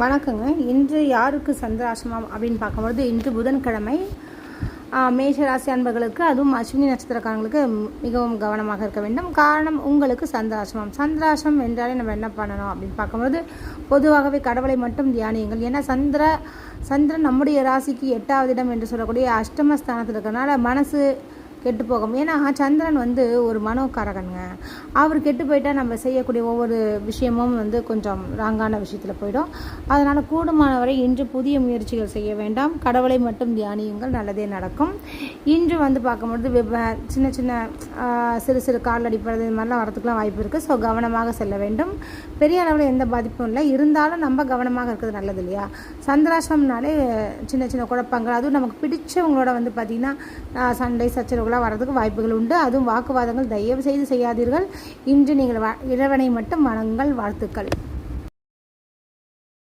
வணக்கங்க. இன்று யாருக்கு சந்திராசிரமம் அப்படின்னு பார்க்கும்பொழுது இன்று புதன்கிழமை ஆ, மேஷ ராசி அன்பர்களுக்கு அதுவும் அஸ்வினி நட்சத்திரக்காரங்களுக்கு மிகவும் கவனமாக இருக்க வேண்டும். காரணம் உங்களுக்கு சந்திராசிரமம். சந்திராசிரமம் என்றாலே நம்ம என்ன பண்ணணும் அப்படின்னு பார்க்கும்போது பொதுவாகவே கடவுளை மட்டும் தியானியுங்கள். ஏன்னா சந்திர சந்திரன் நம்முடைய ராசிக்கு எட்டாவது இடம் என்று சொல்லக்கூடிய அஷ்டமஸ்தானத்தில் இருக்கிறனால மனசு கெட்டு போகும் ஏன்னா சந்திரன் வந்து ஒரு மனோக்காரகனுங்க அவர் கெட்டு போயிட்டால் நம்ம செய்யக்கூடிய ஒவ்வொரு விஷயமும் வந்து கொஞ்சம் ராங்கான விஷயத்தில் போயிடும். அதனால் கூடுமானவரை இன்று புதிய முயற்சிகள் செய்ய வேண்டாம். கடவுளை மட்டும் தியானியுங்கள். நல்லதே நடக்கும். இன்று வந்து பார்க்கும்பொழுது விப- சின்ன சின்ன சிறு சிறு கால் அடிப்பது இது மாதிரிலாம் வரதுக்குலாம் வாய்ப்பு இருக்குது ஸோ கவனமாக செல்ல வேண்டும். பெரிய அளவில் எந்த பாதிப்பும் இல்லை. இருந்தாலும் நம்ம கவனமாக இருக்கிறது நல்லது இல்லையா? சந்திராசம்னாலே சின்ன சின்ன குழப்பங்கள். அதுவும் நமக்கு பிடிச்சவங்களோட வந்து பார்த்திங்கன்னா சண்டை சச்சரவுகள் சச்சரவுகளாக வரதுக்கு வாய்ப்புகள் உண்டு. அதுவும் வாக்குவாதங்கள் தயவு செய்து செய்யாதீர்கள். இன்று நீங்கள் இறைவனை மட்டும் வணங்கள் வாழ்த்துக்கள்.